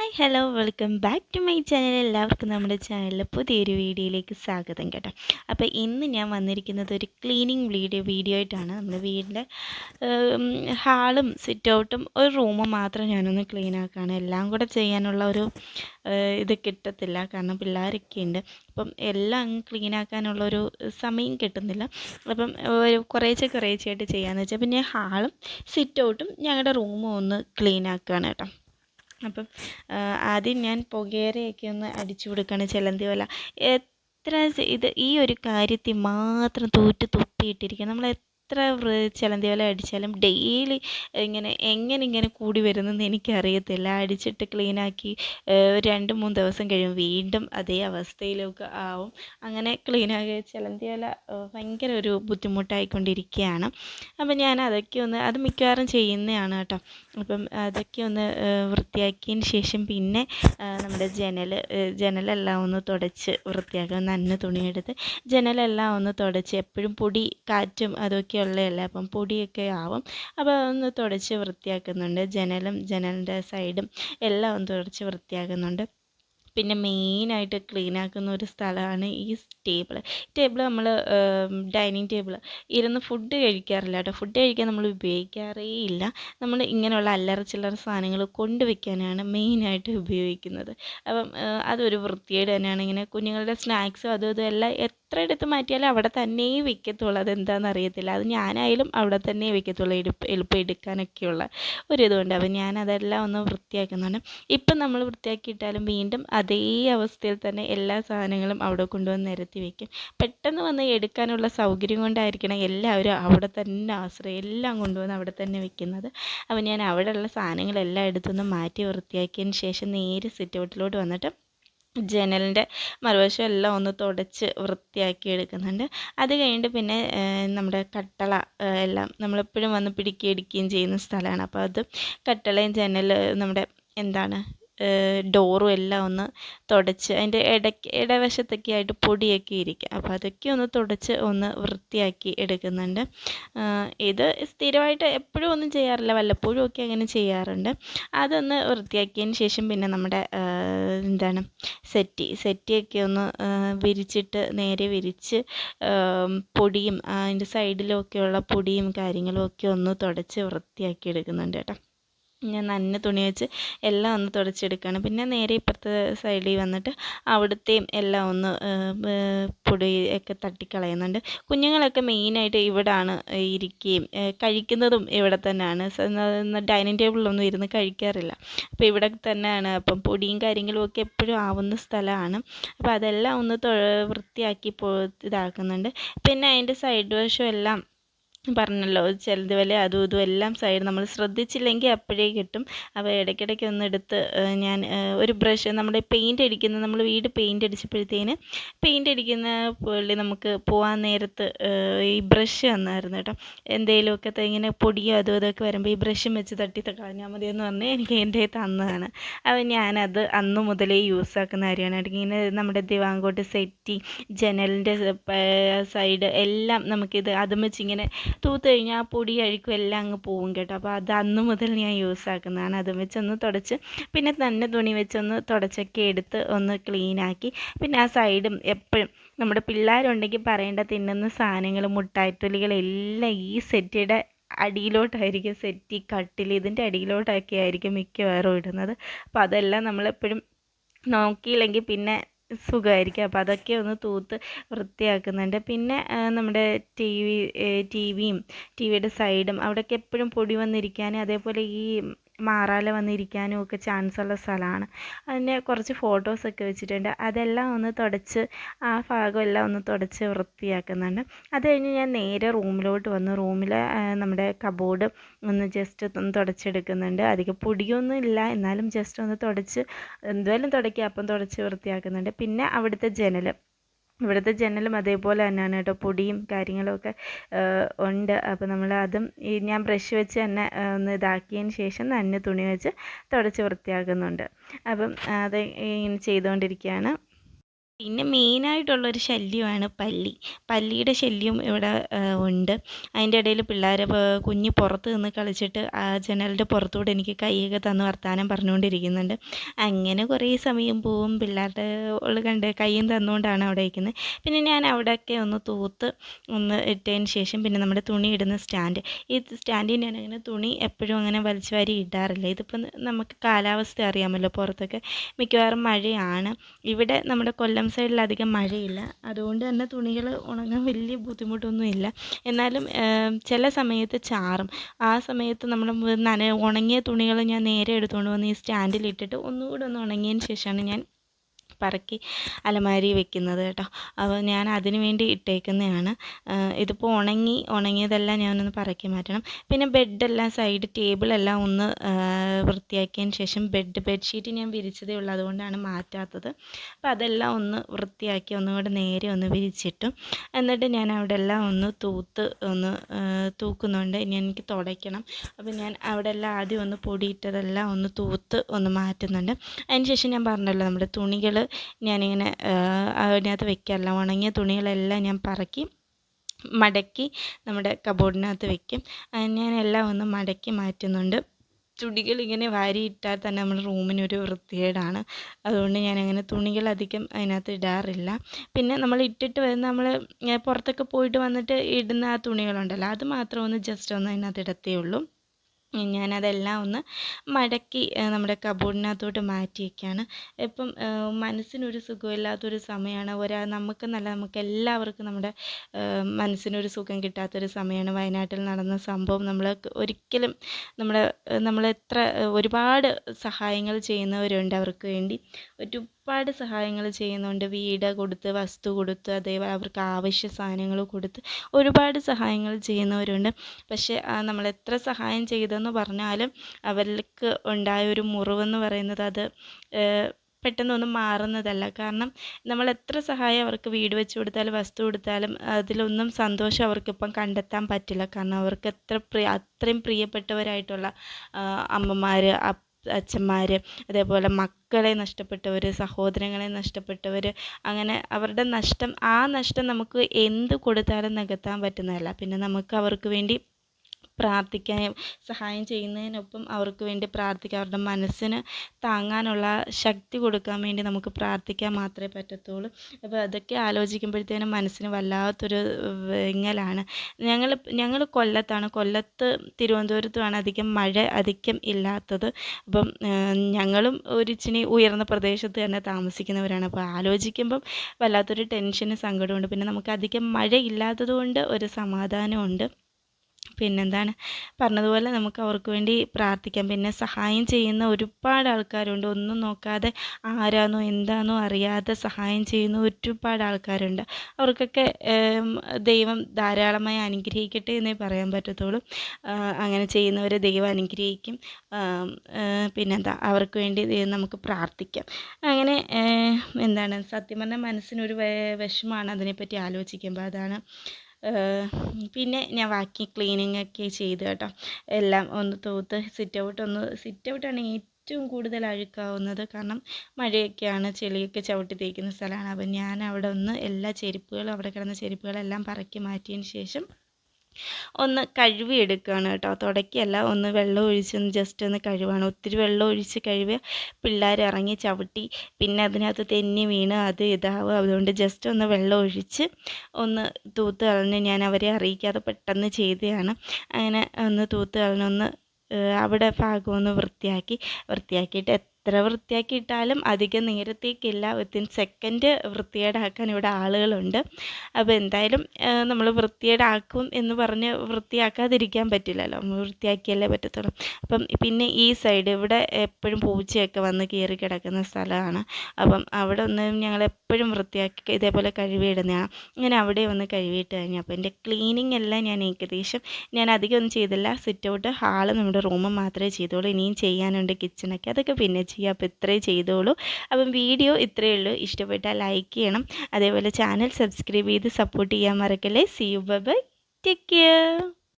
Hi hello welcome back to my channel എല്ലാവർക്കും നമ്മുടെ ചാനലിൽ പുതിയൊരു വീഡിയോയിലേക്ക് സ്വാഗതം കേട്ടോ. അപ്പോൾ ഇന്ന് ഞാൻ വന്നിരിക്കുന്നത് ഒരു ക്ലീനിങ് വീഡിയോ വീഡിയോ ആയിട്ടാണ്. നമ്മുടെ വീടിന്റെ ഹാളും സിറ്റ് ഔട്ടും ഒരു റൂമും മാത്രം ഞാനൊന്ന് ക്ലീൻ ആക്കുകയാണ് എല്ലാം കൂടെ ചെയ്യാനുള്ള ഒരു ഇത് കിട്ടത്തില്ല. കാരണം പിള്ളേരൊക്കെ ഉണ്ട്. അപ്പം എല്ലാം ക്ലീൻ ആക്കാനുള്ള ഒരു സമയം കിട്ടുന്നില്ല. അപ്പം ഒരു കുറേശ്ശെ കുറേശ്ശെയായിട്ട് ചെയ്യാമെന്ന് വെച്ചാൽ പിന്നെ ഹാളും സിറ്റ് ഔട്ടും ഞങ്ങളുടെ റൂമും ഒന്ന് ക്ലീൻ ആക്കുകയാണ് കേട്ടോ. അപ്പം ആദ്യം ഞാൻ പുകയറയൊക്കെ ഒന്ന് അടിച്ചു കൊടുക്കുകയാണ് ചെലന്തി വല. എത്ര ഇത് ഈ ഒരു കാര്യത്തിൽ മാത്രം തൂറ്റ് തുപ്പിയിട്ടിരിക്കുക. നമ്മൾ എത്ര ചിലന്തി വല അടിച്ചാലും ഡെയിലി ഇങ്ങനെ എങ്ങനെ ഇങ്ങനെ കൂടി വരുന്നെന്ന് എനിക്കറിയത്തില്ല. അടിച്ചിട്ട് ക്ലീനാക്കി രണ്ട് മൂന്ന് ദിവസം കഴിയും വീണ്ടും അതേ അവസ്ഥയിലൊക്കെ ആവും. അങ്ങനെ ക്ലീനാക്കി ചിലന്തി വല ഭയങ്കര ഒരു ബുദ്ധിമുട്ടായിക്കൊണ്ടിരിക്കുകയാണ് അപ്പം ഞാൻ അതൊക്കെ ഒന്ന് അത് മിക്കവാറും ചെയ്യുന്നതാണ് കേട്ടോ. അപ്പം അതൊക്കെ ഒന്ന് വൃത്തിയാക്കിയതിന് ശേഷം പിന്നെ നമ്മുടെ ജനൽ ജനലെല്ലാം ഒന്ന് തുടച്ച് വൃത്തിയാക്കുക നന്ന തുണിയെടുത്ത് ജനലെല്ലാം ഒന്ന് തുടച്ച് എപ്പോഴും പൊടി കാറ്റും അതൊക്കെ ഉള്ളതല്ലേ അപ്പം പൊടിയൊക്കെ ആവും. അപ്പോൾ ഒന്ന് തുടച്ച് വൃത്തിയാക്കുന്നുണ്ട്. ജനലും ജനലിന്റെ സൈഡും എല്ലാം ഒന്ന് തുടച്ച് വൃത്തിയാക്കുന്നുണ്ട്. പിന്നെ മെയിനായിട്ട് ക്ലീൻ ആക്കുന്ന ഒരു സ്ഥലമാണ് ഈ ടേബിൾ ടേബിൾ നമ്മൾ ഡൈനിങ് ടേബിൾ ഇരുന്ന് ഫുഡ് കഴിക്കാറില്ല കേട്ടോ. ഫുഡ് കഴിക്കാൻ നമ്മൾ ഉപയോഗിക്കാറേ ഇല്ല. നമ്മൾ ഇങ്ങനെയുള്ള അല്ലറ ചില്ലറ സാധനങ്ങൾ കൊണ്ടുവയ്ക്കാനാണ് മെയിനായിട്ട് ഉപയോഗിക്കുന്നത്. അപ്പം അതൊരു വൃത്തിയേട് തന്നെയാണ്. ഇങ്ങനെ കുഞ്ഞുങ്ങളുടെ സ്നാക്സും അതും ഇതും എല്ലാം എത്ര എടുത്ത് മാറ്റിയാലും അവിടെ തന്നെ വെക്കത്തുള്ളൂ. അതെന്താണെന്ന് അറിയത്തില്ല. അത് ഞാനായാലും അവിടെ തന്നെ വെക്കത്തുള്ളൂ. എടുപ്പ് എളുപ്പം എടുക്കാനൊക്കെയുള്ള ഒരിതുകൊണ്ട് അപ്പം ഞാൻ അതെല്ലാം ഒന്ന് വൃത്തിയാക്കുന്നുണ്ട് ഇപ്പം നമ്മൾ വൃത്തിയാക്കിയിട്ടാലും വീണ്ടും അതേ അവസ്ഥയിൽ തന്നെ എല്ലാ സാധനങ്ങളും അവിടെ കൊണ്ടുവന്ന് നിരത്തി വെക്കും. പെട്ടെന്ന് വന്ന് എടുക്കാനുള്ള സൗകര്യം കൊണ്ടായിരിക്കണം എല്ലാവരും അവിടെ തന്നെ ആശ്രയം എല്ലാം കൊണ്ടുവന്ന് അവിടെ തന്നെ വെക്കുന്നത്. അപ്പോൾ ഞാൻ അവിടെയുള്ള സാധനങ്ങളെല്ലാം എടുത്തുനിന്ന് മാറ്റി വൃത്തിയാക്കിയതിന് ശേഷം നേരെ സിറ്റ് ഔട്ടിലോട്ട് വന്നിട്ട് ജനലിന്റെ മറുവശം എല്ലാം ഒന്ന് തുടച്ച് വൃത്തിയാക്കി എടുക്കുന്നുണ്ട്. അത് കഴിഞ്ഞിട്ട് പിന്നെ നമ്മുടെ കട്ടള എല്ലാം നമ്മളെപ്പോഴും വന്ന് പിടിക്കുകയും എടുക്കുകയും ചെയ്യുന്ന സ്ഥലമാണ്. അപ്പോൾ അത് കട്ടളയും ജനൽ നമ്മുടെ എന്താണ് ഡോറും എല്ലാം ഒന്ന് തുടച്ച് അതിന്റെ ഇടയ്ക്ക് ഇടവശത്തൊക്കെ ആയിട്ട് പൊടിയൊക്കെ ഇരിക്കും. അപ്പോൾ അതൊക്കെ ഒന്ന് തുടച്ച് ഒന്ന് വൃത്തിയാക്കി എടുക്കുന്നുണ്ട്. ഇത് സ്ഥിരമായിട്ട് എപ്പോഴും ഒന്നും ചെയ്യാറില്ല. വല്ലപ്പോഴും ഒക്കെ അങ്ങനെ ചെയ്യാറുണ്ട്. അതൊന്ന് വൃത്തിയാക്കിയതിന് ശേഷം പിന്നെ നമ്മുടെ എന്താണ് സെറ്റി സെറ്റിയൊക്കെ ഒന്ന് വിരിച്ചിട്ട് നേരെ വിരിച്ച് പൊടിയും അതിന്റെ സൈഡിലൊക്കെയുള്ള പൊടിയും കാര്യങ്ങളും ഒക്കെ ഒന്ന് തുടച്ച് വൃത്തിയാക്കി എടുക്കുന്നുണ്ട് കേട്ടോ. ഞാൻ നന്ന തുണി വെച്ച് എല്ലാം ഒന്ന് തുടച്ചെടുക്കുകയാണ്. പിന്നെ നേരെ ഇപ്പുറത്തെ സൈഡിൽ വന്നിട്ട് അവിടുത്തെയും എല്ലാം ഒന്ന് പൊടി ഒക്കെ തട്ടിക്കളയുന്നുണ്ട്. കുഞ്ഞുങ്ങളൊക്കെ മെയിനായിട്ട് ഇവിടാണ് ഇരിക്കുകയും കഴിക്കുന്നതും ഇവിടെ തന്നെയാണ്. ഡൈനിങ് ടേബിളിലൊന്നും ഇരുന്ന് കഴിക്കാറില്ല. അപ്പോൾ ഇവിടെ തന്നെയാണ്. അപ്പം പൊടിയും കാര്യങ്ങളും ഒക്കെ എപ്പോഴും ആവുന്ന സ്ഥലമാണ്. അപ്പോൾ അതെല്ലാം ഒന്ന് വൃത്തിയാക്കി പോ ഇതാക്കുന്നുണ്ട്. പിന്നെ അതിന്റെ സൈഡ് വശം എല്ലാം പറഞ്ഞല്ലോ ചിലത് വല്ല അതും ഇതും എല്ലാം സൈഡ് നമ്മൾ ശ്രദ്ധിച്ചില്ലെങ്കിൽ അപ്പോഴേ കിട്ടും. അപ്പോൾ ഇടയ്ക്കിടയ്ക്ക് ഒന്ന് എടുത്ത് ഞാൻ ഒരു ബ്രഷ് നമ്മുടെ പെയിന്റ് അടിക്കുന്ന നമ്മൾ വീട് പെയിന്റ് അടിച്ചപ്പോഴത്തേന് പെയിന്റ് അടിക്കുന്ന പുള്ളി നമുക്ക് പോകാൻ നേരത്ത് ഈ ബ്രഷ് തന്നായിരുന്നു കേട്ടോ. എന്തെങ്കിലുമൊക്കെ ഇങ്ങനെ പൊടിയോ അതും ഇതൊക്കെ വരുമ്പോൾ ഈ ബ്രഷും വെച്ച് തട്ടി തട്ടാഞ്ഞാൽ മതി എന്ന് പറഞ്ഞ് എനിക്ക് എന്റെ തന്നതാണ്. അപ്പോൾ ഞാനത് അന്ന് മുതലേ യൂസ് ആക്കുന്ന കാര്യമാണ്. ഇങ്ങനെ നമ്മുടെ ദിവാങ്കോട്ട് സെറ്റി ജനലിന്റെ സൈഡ് എല്ലാം നമുക്കിത് അതും വെച്ച് ഇങ്ങനെ തൂത്ത് കഴിഞ്ഞാൽ ആ പൊടി അഴുക്കും എല്ലാം അങ്ങ് പോവും കേട്ടോ. അപ്പോൾ അത് അന്ന് മുതൽ ഞാൻ യൂസ് ആക്കുന്നതാണ്. അതും വെച്ചൊന്ന് തുടച്ച് പിന്നെ തന്നെ തുണി വെച്ചൊന്ന് തുടച്ചൊക്കെ എടുത്ത് ഒന്ന് ക്ലീൻ ആക്കി. പിന്നെ ആ സൈഡും എപ്പോഴും നമ്മുടെ പിള്ളേരുണ്ടെങ്കിൽ പറയേണ്ട തിന്നുന്ന സാധനങ്ങൾ മുട്ടായിത്തൊലികളെല്ലാം ഈ സെറ്റിയുടെ അടിയിലോട്ടായിരിക്കും. സെറ്റി കട്ടിൽ ഇതിന്റെ അടിയിലോട്ടൊക്കെ ആയിരിക്കും മിക്കവാറും ഇടുന്നത്. അപ്പോൾ അതെല്ലാം നമ്മളെപ്പോഴും നോക്കിയില്ലെങ്കിൽ പിന്നെ സുഖമായിരിക്കും അപ്പോൾ അതൊക്കെ ഒന്ന് തൂത്ത് വൃത്തിയാക്കുന്നുണ്ട് പിന്നെ നമ്മുടെ ടി വി ടി വിയും ടി വിയുടെ സൈഡും അവിടെയൊക്കെ എപ്പോഴും പൊടി വന്നിരിക്കാനും അതേപോലെ ഈ മാറാല വന്നിരിക്കാനും ഒക്കെ ഉള്ള സ്ഥലമാണ്. അതിന്റെ കുറച്ച് ഫോട്ടോസൊക്കെ വെച്ചിട്ടുണ്ട്. അതെല്ലാം ഒന്ന് തുടച്ച് ആ ഭാഗം എല്ലാം ഒന്ന് തുടച്ച് വൃത്തിയാക്കുന്നുണ്ട്. അത് കഴിഞ്ഞ് ഞാൻ നേരെ റൂമിലോട്ട് വന്നു. റൂമിൽ നമ്മുടെ കബോർഡ് ഒന്ന് ജസ്റ്റ് ഒന്ന് തുടച്ചെടുക്കുന്നുണ്ട്. അധികം പൊടിയൊന്നും ഇല്ല. എന്നാലും ജസ്റ്റ് ഒന്ന് തുടച്ച് എന്തായാലും തുടയ്ക്കുക അപ്പം തുടച്ച് വൃത്തിയാക്കുന്നുണ്ട്. പിന്നെ അവിടുത്തെ ജനൽ ഇവിടുത്തെ ജനലും അതേപോലെ തന്നെയാണ് കേട്ടോ. പൊടിയും കാര്യങ്ങളൊക്കെ ഉണ്ട്. അപ്പോൾ നമ്മൾ അതും ഈ ഞാൻ ബ്രഷ് വെച്ച് തന്നെ ഒന്ന് ഇതാക്കിയതിന് ശേഷം തന്നെ തുണി വെച്ച് തുടച്ച് വൃത്തിയാക്കുന്നുണ്ട്. അപ്പം അത് ഇങ്ങനെ ചെയ്തുകൊണ്ടിരിക്കുകയാണ്. പിന്നെ മെയിനായിട്ടുള്ളൊരു ശല്യമാണ് പല്ലി. പല്ലിയുടെ ശല്യം ഇവിടെ ഉണ്ട്. അതിന്റെ ഇടയിൽ പിള്ളേർ കുഞ്ഞ് പുറത്ത് നിന്ന് കളിച്ചിട്ട് ആ ജനലിന്റെ പുറത്തൂടെ എനിക്ക് കൈയൊക്കെ തന്ന് വർത്താനം പറഞ്ഞുകൊണ്ടിരിക്കുന്നുണ്ട്. അങ്ങനെ കുറേ സമയം പോവും പിള്ളേരുടെ ഉള്ള കണ്ട് കൈയും തന്നുകൊണ്ടാണ് അവിടെ ഇരിക്കുന്നത്. പിന്നെ ഞാൻ അവിടെയൊക്കെ ഒന്ന് തൂത്ത് ഒന്ന് ഇട്ടതിന് ശേഷം പിന്നെ നമ്മുടെ തുണി ഇടുന്ന സ്റ്റാൻഡ്. ഈ സ്റ്റാൻഡിൽ ഞാൻ അങ്ങനെ തുണി എപ്പോഴും അങ്ങനെ വലിച്ചു വാരി ഇടാറില്ല. ഇതിപ്പം നമുക്ക് കാലാവസ്ഥ അറിയാമല്ലോ പുറത്തൊക്കെ. മിക്കവാറും മഴയാണ്. ഇവിടെ നമ്മുടെ കൊല്ലം സൈഡിൽ അധികം മഴയില്ല. അതുകൊണ്ട് തന്നെ തുണികൾ ഉണങ്ങാൻ വലിയ ബുദ്ധിമുട്ടൊന്നുമില്ല. എന്നാലും ചില സമയത്ത് ചാറും. ആ സമയത്ത് നമ്മൾ നന ഉണങ്ങിയ തുണികൾ ഞാൻ നേരെ എടുത്തുകൊണ്ട് വന്ന് ഈ സ്റ്റാൻഡിൽ ഇട്ടിട്ട് ഒന്നുകൂടെ ഒന്ന് ഉണങ്ങിയതിന് ശേഷമാണ് ഞാൻ പറക്കി അലമാരി വെക്കുന്നത് കേട്ടോ. അപ്പോൾ ഞാൻ അതിന് വേണ്ടി ഇട്ടേക്കുന്നതാണ്. ഇതിപ്പോൾ ഉണങ്ങി ഉണങ്ങിയതെല്ലാം ഞാനൊന്ന് പറക്കി മാറ്റണം. പിന്നെ ബെഡെല്ലാം സൈഡ് ടേബിളെല്ലാം ഒന്ന് വൃത്തിയാക്കിയതിന് ശേഷം ബെഡ് ബെഡ്ഷീറ്റ് ഞാൻ വിരിച്ചതേ ഉള്ളൂ. അതുകൊണ്ടാണ് മാറ്റാത്തത്. അപ്പോൾ അതെല്ലാം ഒന്ന് വൃത്തിയാക്കി ഒന്നുകൂടെ നേരെ ഒന്ന് വിരിച്ചിട്ടു. എന്നിട്ട് ഞാൻ അവിടെ എല്ലാം ഒന്ന് തൂത്ത് ഒന്ന് തൂക്കുന്നുണ്ട് ഇനി എനിക്ക് തുടയ്ക്കണം. അപ്പോൾ ഞാൻ അവിടെ എല്ലാം ആദ്യം ഒന്ന് പൊടിയിട്ടതെല്ലാം ഒന്ന് തൂത്ത് ഒന്ന് മാറ്റുന്നുണ്ട്. അതിന് ശേഷം ഞാൻ പറഞ്ഞല്ലോ നമ്മുടെ തുണികൾ ഞാനിങ്ങനെ അതിനകത്ത് വെക്കാറില്ല. ഉണങ്ങിയ തുണികളെല്ലാം ഞാൻ പറക്കി മടക്കി നമ്മുടെ കബോർഡിനകത്ത് വെക്കും. ഞാൻ എല്ലാം ഒന്ന് മടക്കി മാറ്റുന്നുണ്ട്. തുണികൾ ഇങ്ങനെ വാരിയിട്ടാൽ തന്നെ നമ്മുടെ റൂമിനൊരു വൃത്തികേടാണ്. അതുകൊണ്ട് ഞാനങ്ങനെ തുണികൾ അധികം അതിനകത്ത് ഇടാറില്ല. പിന്നെ നമ്മൾ ഇട്ടിട്ട് വരുന്ന നമ്മൾ പുറത്തൊക്കെ പോയിട്ട് വന്നിട്ട് ഇടുന്ന ആ തുണികളുണ്ടല്ലോ അത് മാത്രം ഒന്ന് ജസ്റ്റ് ഒന്ന് അതിനകത്ത് ഇടത്തേ ഉള്ളൂ. ഞാനതെല്ലാം ഒന്ന് മടക്കി നമ്മുടെ കബോർഡിനകത്തോട്ട് മാറ്റി വയ്ക്കുകയാണ് ഇപ്പം മനസ്സിനൊരു സുഖമില്ലാത്തൊരു സമയമാണ്. ഒരാ നമുക്കെന്നല്ല നമുക്ക് എല്ലാവർക്കും നമ്മുടെ മനസ്സിനൊരു സുഖം കിട്ടാത്തൊരു സമയമാണ്. വയനാട്ടിൽ നടന്ന സംഭവം നമ്മൾ ഒരിക്കലും നമ്മുടെ നമ്മളെത്ര ഒരുപാട് സഹായങ്ങൾ ചെയ്യുന്നവരുണ്ട് അവർക്ക് വേണ്ടി. ഒരുപാട് സഹായങ്ങൾ ചെയ്യുന്നുണ്ട്. വീട് കൊടുത്ത് വസ്തു കൊടുത്ത് അതേപോലെ അവർക്ക് ആവശ്യ സാധനങ്ങൾ കൊടുത്ത് ഒരുപാട് സഹായങ്ങൾ ചെയ്യുന്നവരുണ്ട്. പക്ഷേ നമ്മൾ എത്ര സഹായം ചെയ്തെന്ന് പറഞ്ഞാലും അവർക്ക് ഉണ്ടായ ഒരു മുറിവെന്ന് പറയുന്നത് അത് പെട്ടെന്നൊന്നും മാറുന്നതല്ല. കാരണം നമ്മൾ എത്ര സഹായം അവർക്ക് വീട് വെച്ച് കൊടുത്താലും വസ്തു കൊടുത്താലും അതിലൊന്നും സന്തോഷം അവർക്കിപ്പം കണ്ടെത്താൻ പറ്റില്ല. കാരണം അവർക്ക് എത്ര പ്രിയ അത്രയും പ്രിയപ്പെട്ടവരായിട്ടുള്ള അമ്മമാർ അച്ഛന്മാർ അതേപോലെ മക്കളെ നഷ്ടപ്പെട്ടവർ സഹോദരങ്ങളെ നഷ്ടപ്പെട്ടവർ അങ്ങനെ അവരുടെ നഷ്ടം ആ നഷ്ടം നമുക്ക് എന്ത് കൊടുത്താലും നികത്താൻ പറ്റുന്നതല്ല. പിന്നെ നമുക്ക് അവർക്ക് വേണ്ടി പ്രാർത്ഥിക്കാനും സഹായം ചെയ്യുന്നതിനൊപ്പം അവർക്ക് വേണ്ടി പ്രാർത്ഥിക്കാം അവരുടെ മനസ്സിന് താങ്ങാനുള്ള ശക്തി കൊടുക്കാൻ വേണ്ടി നമുക്ക് പ്രാർത്ഥിക്കാൻ മാത്രമേ പറ്റത്തുള്ളൂ. അപ്പോൾ അതൊക്കെ ആലോചിക്കുമ്പോഴത്തേനും മനസ്സിന് വല്ലാത്തൊരു വിങ്ങലാണ് ഞങ്ങൾ ഞങ്ങൾ കൊല്ലത്താണ്. കൊല്ലത്ത് തിരുവനന്തപുരത്തുമാണ് അധികം മഴ അധികം ഇല്ലാത്തത്. അപ്പം ഞങ്ങളും ഒരു ഇച്ചിരി ഉയർന്ന പ്രദേശത്ത് തന്നെ താമസിക്കുന്നവരാണ്. അപ്പോൾ ആലോചിക്കുമ്പം വല്ലാത്തൊരു ടെൻഷനും സങ്കടമുണ്ട് പിന്നെ നമുക്ക് അധികം മഴ ഇല്ലാത്തത് കൊണ്ട് ഒരു സമാധാനമുണ്ട് പിന്നെന്താണ്? പറഞ്ഞതുപോലെ നമുക്ക് അവർക്ക് വേണ്ടി പ്രാർത്ഥിക്കാം. പിന്നെ സഹായം ചെയ്യുന്ന ഒരുപാട് ആൾക്കാരുണ്ട്. ഒന്നും നോക്കാതെ ആരാണോ എന്താണോ അറിയാതെ സഹായം ചെയ്യുന്ന ഒരുപാട് ആൾക്കാരുണ്ട്. അവർക്കൊക്കെ ദൈവം ധാരാളമായി അനുഗ്രഹിക്കട്ടെ എന്നേ പറയാൻ പറ്റത്തുള്ളൂ. അങ്ങനെ ചെയ്യുന്നവരെ ദൈവം അനുഗ്രഹിക്കും. പിന്നെന്താ? അവർക്ക് വേണ്ടി നമുക്ക് പ്രാർത്ഥിക്കാം. അങ്ങനെ എന്താണ്? സത്യം പറഞ്ഞാൽ മനസ്സിനൊരു വിഷമമാണ് അതിനെപ്പറ്റി ആലോചിക്കുമ്പോൾ. അതാണ് പിന്നെ ഞാൻ ബാക്കി ക്ലീനിങ് ഒക്കെ ചെയ്തു കേട്ടോ. എല്ലാം ഒന്ന് തൂത്ത് സിറ്റ് ഔട്ട് ഒന്ന് സിറ്റ് ഔട്ടാണ് ഏറ്റവും കൂടുതൽ അഴുക്കാവുന്നത്. കാരണം മഴയൊക്കെയാണ് ചെളിയൊക്കെ ചവിട്ടി തേക്കുന്ന സ്ഥലമാണ്. അപ്പം ഞാൻ അവിടെ ഒന്ന് എല്ലാ ചെരുപ്പുകളും അവിടെ കിടന്ന ചെരുപ്പുകളെല്ലാം പറക്കി മാറ്റിയതിന് ശേഷം ഒന്ന് കഴുകി എടുക്കുകയാണ് കേട്ടോ. തുടയ്ക്കല്ല ഒന്ന് വെള്ളം ഒഴിച്ചൊന്ന് ജസ്റ്റ് ഒന്ന് കഴുകുകയാണ് ഒത്തിരി വെള്ളം ഒഴിച്ച് കഴുകിയ പിള്ളേർ ഇറങ്ങി ചവിട്ടി പിന്നെ അതിനകത്ത് തെന്നി വീണ് അത് ഇതാവും അതുകൊണ്ട് ജസ്റ്റ് ഒന്ന് വെള്ളം ഒഴിച്ച് ഒന്ന് തൂത്ത് കളഞ്ഞ് ഞാൻ അവരെ അറിയിക്കാതെ പെട്ടെന്ന് ചെയ്തതാണ്. അങ്ങനെ ഒന്ന് തൂത്ത് കളഞ്ഞൊന്ന് അവിടെ ഭാഗമൊന്ന് വൃത്തിയാക്കി വൃത്തിയാക്കിയിട്ട് എത്ര വൃത്തിയാക്കിയിട്ടാലും അധിക നേരത്തേക്കില്ല. വിത്തിൻ സെക്കൻഡ് വൃത്തികേടാക്കാൻ ഇവിടെ ആളുകളുണ്ട്. അപ്പോൾ എന്തായാലും നമ്മൾ വൃത്തികേടാക്കും എന്ന് പറഞ്ഞ് വൃത്തിയാക്കാതിരിക്കാൻ പറ്റില്ലല്ലോ. വൃത്തിയാക്കിയല്ലേ പറ്റത്തുള്ളൂ. അപ്പം പിന്നെ ഈ സൈഡ് ഇവിടെ എപ്പോഴും പൂച്ചയൊക്കെ വന്ന് കയറി കിടക്കുന്ന സ്ഥലമാണ്. അപ്പം അവിടെ ഒന്ന് ഞങ്ങൾ എപ്പോഴും വൃത്തിയാക്കി ഇതേപോലെ കഴുകിയിടുന്നതാണ് ഇങ്ങനെ അവിടെ ഒന്ന് കഴുകിയിട്ട് കഴിഞ്ഞു. അപ്പോൾ എന്റെ ക്ലീനിങ് എല്ലാം ഞാൻ ഏകദേശം ഞാൻ അധികം ഒന്നും ചെയ്തില്ല. സിറ്റ് ഔട്ട് ഹാൾ നമ്മുടെ റൂമ് മാത്രമേ ചെയ്തോളൂ ഇനിയും ചെയ്യാനുണ്ട് കിച്ചണൊക്കെ അതൊക്കെ പിന്നെ ചെയ്യുക അപ്പോൾ ഇത്രേ ചെയ്തോളൂ. അപ്പം വീഡിയോ ഇത്രയേ ഉള്ളൂ. ഇഷ്ടപ്പെട്ടാൽ ലൈക്ക് ചെയ്യണം. അതേപോലെ ചാനൽ സബ്സ്ക്രൈബ് ചെയ്ത് സപ്പോർട്ട് ചെയ്യാൻ മറക്കല്ലേ. See you bye take care